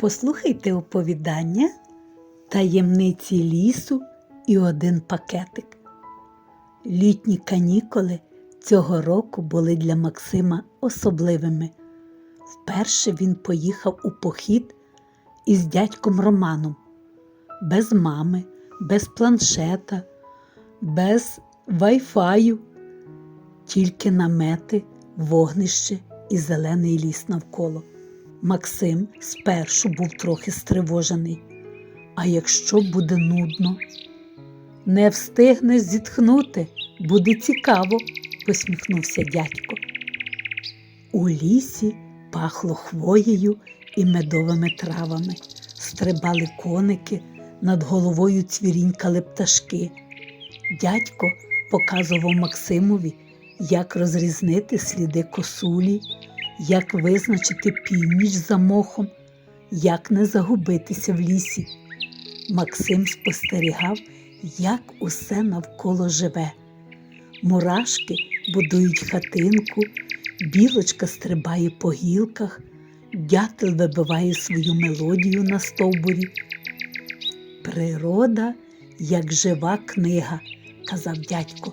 Послухайте оповідання таємниці лісу і один пакетик. Літні канікули цього року були для Максима особливими. Вперше він поїхав у похід із дядьком Романом, без мами, без планшета, без вайфаю, тільки намети, вогнище і зелений ліс навколо. Максим спершу був трохи стривожений. А якщо буде нудно? Не встигнеш зітхнути, буде цікаво, посміхнувся дядько. У лісі пахло хвоєю і медовими травами, стрибали коники, над головою цвірінькали пташки. Дядько показував Максимові, як розрізнити сліди косулі, як визначити північ за мохом, як не загубитися в лісі. Максим спостерігав, як усе навколо живе. Мурашки будують хатинку, білочка стрибає по гілках, дятел вибиває свою мелодію на стовбурі. Природа, як жива книга, казав дядько.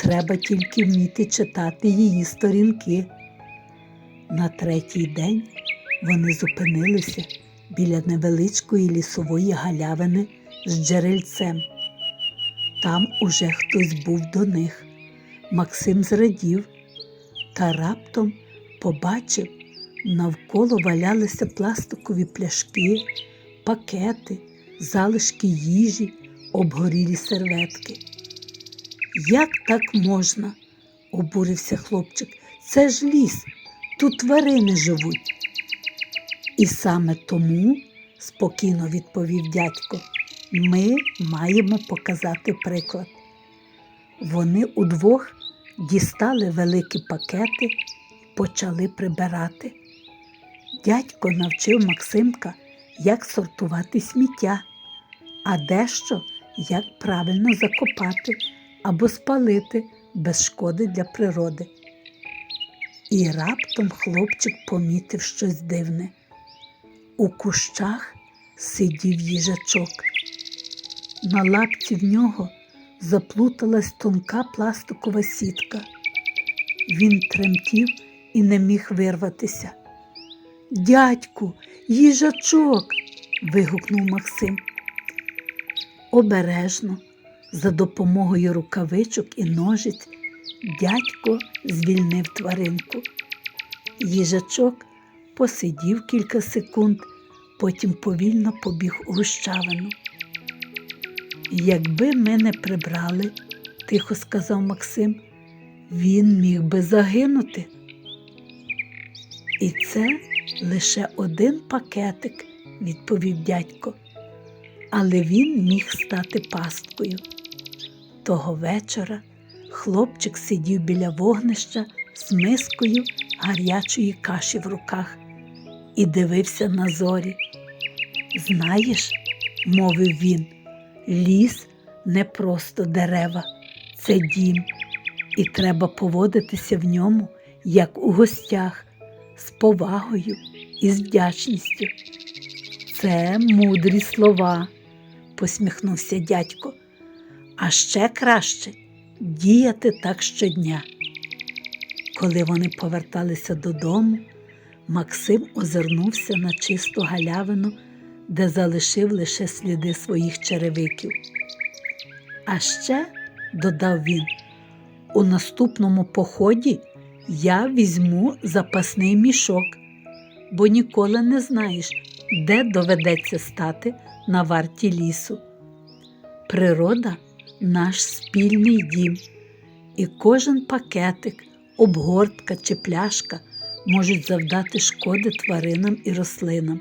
Треба тільки вміти читати її сторінки. На третій день вони зупинилися біля невеличкої лісової галявини з джерельцем. Там уже хтось був до них. Максим зрадів та раптом побачив, навколо валялися пластикові пляшки, пакети, залишки їжі, обгорілі серветки. Як так можна? обурився хлопчик. Це ж ліс, тут тварини живуть. І саме тому, спокійно відповів дядько, ми маємо показати приклад. Вони удвох дістали великі пакети, почали прибирати. Дядько навчив Максимка, як сортувати сміття, а дещо як правильно закопати або спалити без шкоди для природи. І раптом хлопчик помітив щось дивне. У кущах сидів їжачок. На лапці в нього заплуталась тонка пластикова сітка. Він тремтів і не міг вирватися. Дядьку, їжачок. вигукнув Максим. Обережно, за допомогою рукавичок і ножиць, дядько звільнив тваринку. Їжачок посидів кілька секунд, потім повільно побіг у гущавину. Якби ми не прибрали, тихо сказав Максим, він міг би загинути. І це лише один пакетик, відповів дядько, але він міг стати пасткою. Того вечора хлопчик сидів біля вогнища з мискою гарячої каші в руках і дивився на зорі. Знаєш, мовив він, ліс не просто дерева, це дім, і треба поводитися в ньому, як у гостях, з повагою і з вдячністю. Це мудрі слова, посміхнувся дядько. А ще краще діяти так щодня. Коли вони поверталися додому, Максим озирнувся на чисту галявину, де залишив лише сліди своїх черевиків. А ще, додав він, у наступному поході я візьму запасний мішок, бо ніколи не знаєш, де доведеться стати на варті лісу. Природа наш спільний дім, і кожен пакетик, обгортка чи пляшка можуть завдати шкоди тваринам і рослинам.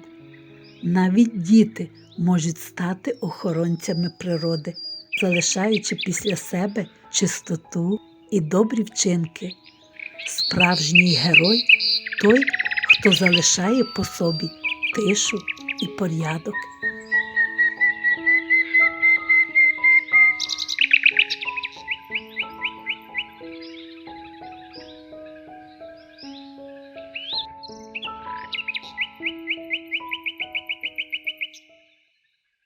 Навіть діти можуть стати охоронцями природи, залишаючи після себе чистоту і добрі вчинки. Справжній герой той, хто залишає по собі тишу і порядок.